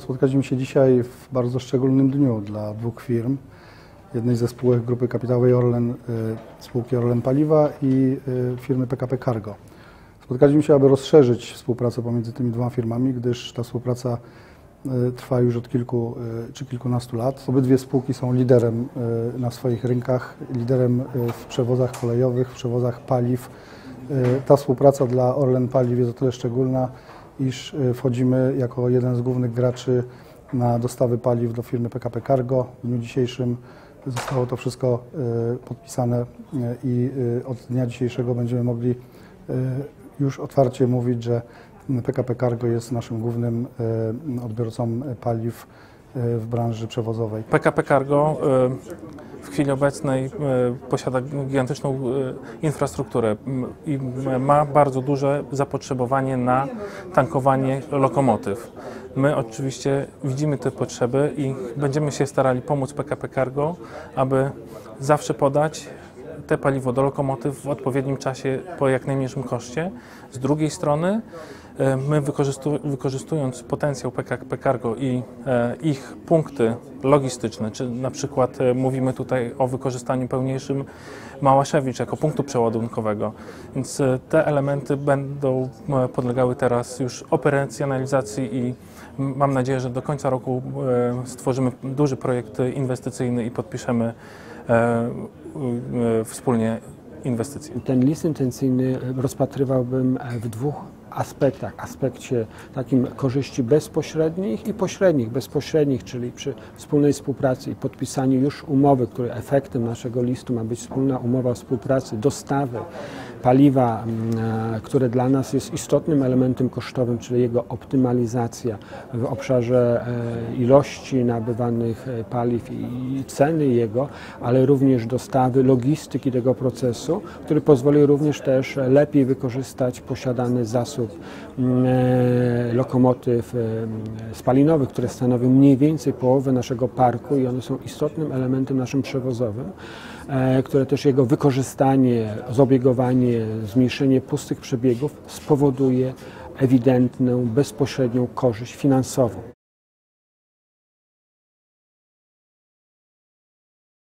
Spotkaliśmy się dzisiaj w bardzo szczególnym dniu dla dwóch firm. Jednej ze spółek Grupy Kapitałowej Orlen, y, spółki Orlen Paliwa i y, firmy PKP Cargo. Spotkaliśmy się, aby rozszerzyć współpracę pomiędzy tymi dwoma firmami, gdyż ta współpraca y, trwa już od kilku czy kilkunastu lat. Obydwie spółki są liderem na swoich rynkach, liderem w przewozach kolejowych, w przewozach paliw. Ta współpraca dla Orlen Paliw jest o tyle szczególna, iż y, wchodzimy jako jeden z głównych graczy na dostawy paliw do firmy PKP Cargo. W dniu dzisiejszym zostało to wszystko y, podpisane y, i od dnia dzisiejszego będziemy mogli już otwarcie mówić, że PKP Cargo jest naszym głównym odbiorcą paliw w branży przewozowej. PKP Cargo chwili obecnej e, posiada gigantyczną e, infrastrukturę i ma bardzo duże zapotrzebowanie na tankowanie lokomotyw. My oczywiście widzimy te potrzeby i będziemy się starali pomóc PKP Cargo, aby zawsze podać te paliwo do lokomotyw w odpowiednim czasie po jak najmniejszym koszcie. Z drugiej strony my wykorzystu, wykorzystując potencjał PKP Cargo i e, ich punkty logistyczne, czy na przykład e, mówimy tutaj o wykorzystaniu pełniejszym Małaszewicz jako punktu przeładunkowego, więc te elementy będą podlegały teraz już operacjonalizacji i mam nadzieję, że do końca roku stworzymy duży projekt inwestycyjny i podpiszemy wspólnie inwestycje. Ten list intencyjny rozpatrywałbym w dwóch aspektach. Aspekcie takim korzyści bezpośrednich i pośrednich. Bezpośrednich, czyli przy wspólnej współpracy i podpisaniu już umowy, której efektem naszego listu ma być wspólna umowa współpracy, dostawy paliwa, mm, e, które dla nas jest istotnym elementem kosztowym, czyli jego optymalizacja w obszarze e, ilości nabywanych e, paliw i ceny jego, ale również dostawy, logistyki tego procesu, który pozwoli również też lepiej wykorzystać posiadany zasób mm, lokomotyw spalinowych, które stanowią mniej więcej połowę naszego parku i one są istotnym elementem naszym przewozowym, które też jego wykorzystanie, zobiegowanie zmniejszenie pustych przebiegów spowoduje ewidentną, bezpośrednią korzyść finansową.